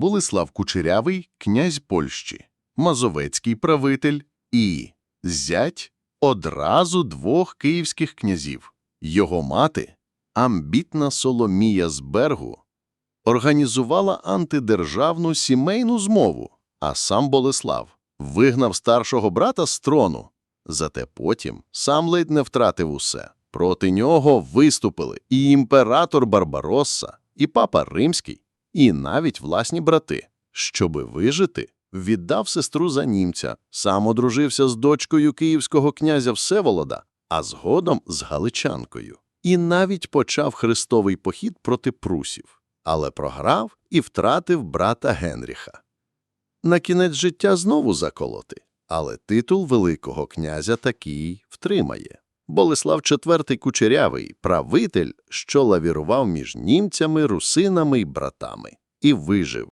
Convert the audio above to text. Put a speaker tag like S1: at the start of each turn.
S1: Болислав Кучерявий, князь Польщі, Мазовецький правитель і зять одразу двох київських князів. Його мати, амбітна Соломія з Бергу, організувала антидержавну сімейну змову, а сам Болеслав вигнав старшого брата з трону. Зате потім сам ледь не втратив усе. Проти нього виступили і імператор Барбаросса, і папа Римський, і навіть власні брати. Щоби вижити, віддав сестру за німця, сам одружився з дочкою київського князя Всеволода, а згодом з галичанкою. І навіть почав хрестовий похід проти прусів, але програв і втратив брата Генріха. На кінець життя знову заколоти, але титул Великого князя такий втримає. Болеслав IV Кучерявий – правитель, що лавірував між німцями, русинами й братами, і вижив,